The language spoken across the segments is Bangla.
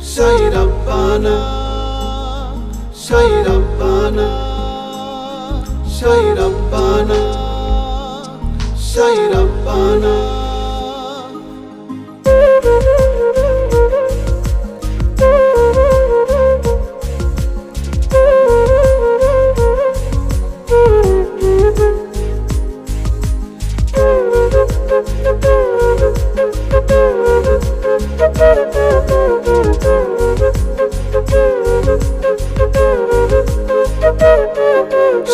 Say Rabbana Say Rabbana Say Rabbana Say Rabbana.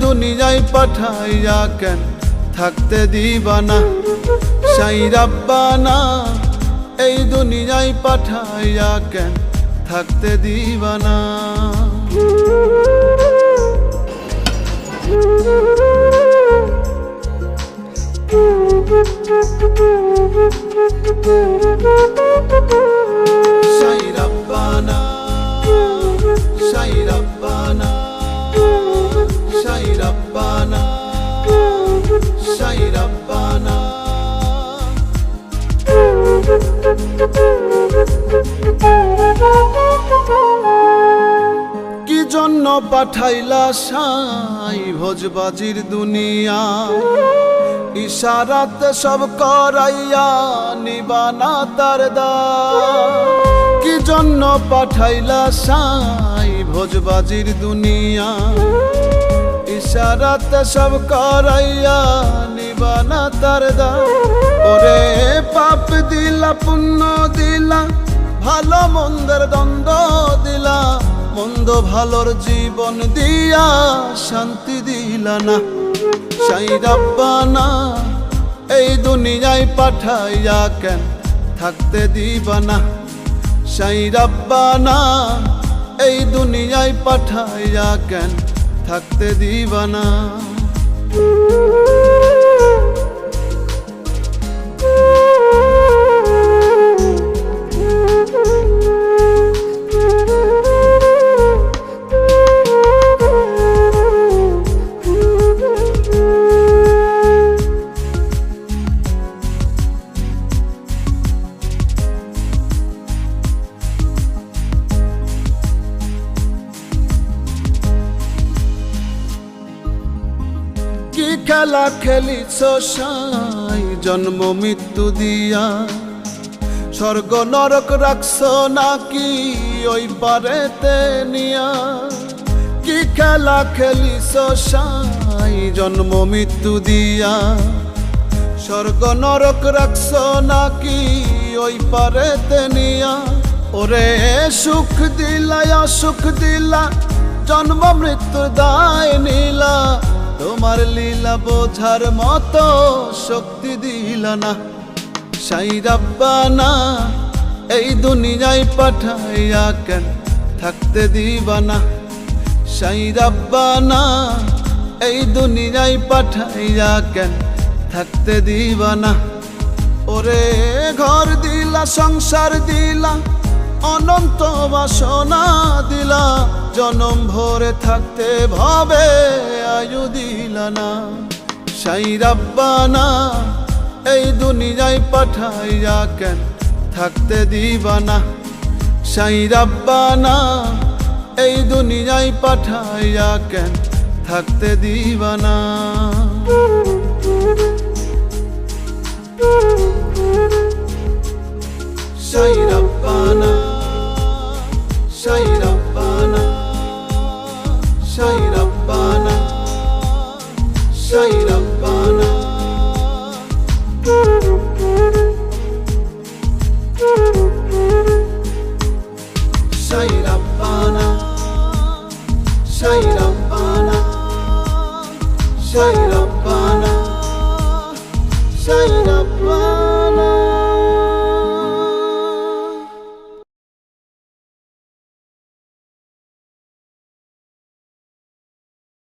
দুনিয়ায় পাঠাইয়া কেন থাকতে দিবানা সাই রাব্বানা এই দুনিয়ায় পাঠাইয়া কেন থাকতে দিবানা সাই রাব্বানা সাই রাব্বানা রাব্বানা সাই রাব্বানা কি জন্য পাঠাইলা সাই ভোজবাজির দুনিয়া? ইশারাতে সব করাইয়া নিবানা তার দা। কি জন্য পাঠাইলা সাই ভোজবাজির দুনিয়া? ইশারাতে সব করাইয়া নিবানা তার দা ওরে পাপ দিলা, পুণ্য দিলা, ভালো মন্দের দ্বন্দ্ব দিলা। মন্দ ভালোর জীবন দিয়া শান্তি দিলা না। সাই রাব্বানা এই দুনিয়ায় পাঠাইয়া কেন থাকতে দিবানা সাই রাব্বানা এই দুনিয়ায় পাঠাইয়া কেন থাকতে দিবানা খেলা খেলিছ সাই, জন্ম মৃত্যু দিয়া। স্বর্গ নরক রাখছ নাকি ওই পারেতে নিয়া। কি খেলা খেলিছ সাই, জন্ম মৃত্যু দিয়া। স্বর্গ নরক রাখছ নাকি ওই পারেতে নিয়া। ওরে সুখ দিলা সুখ দিলা, জন্ম মৃত্যু দায় নিলা। তোমার লীলা বোঝার মতো শক্তি দিল না। সাই রাব্বানা, এই দুনিয়ায় পাঠাইয়া কেন থাকতে দিবানা? সাই রাব্বানা, এই দুনিয়ায় পাঠাইয়া কেন থাকতে দিবানা? ওরে ঘর দিলা, সংসার দিলা অনন্ত বাসনা দিলা, জনম ভরে থাকতে ভাবে আয়ু দিলা না। সাই রাব্বানা, এই দুনিয়ায় পাঠাইয়া কেন থাকতে দিবানা সাই রাব্বানা, এই দুনিয়ায় পাঠাইয়া কেন থাকতে দিবানা চাই রব্বানা চাই রব্বানা চাই রব্বানা চাই রব্বানা চাই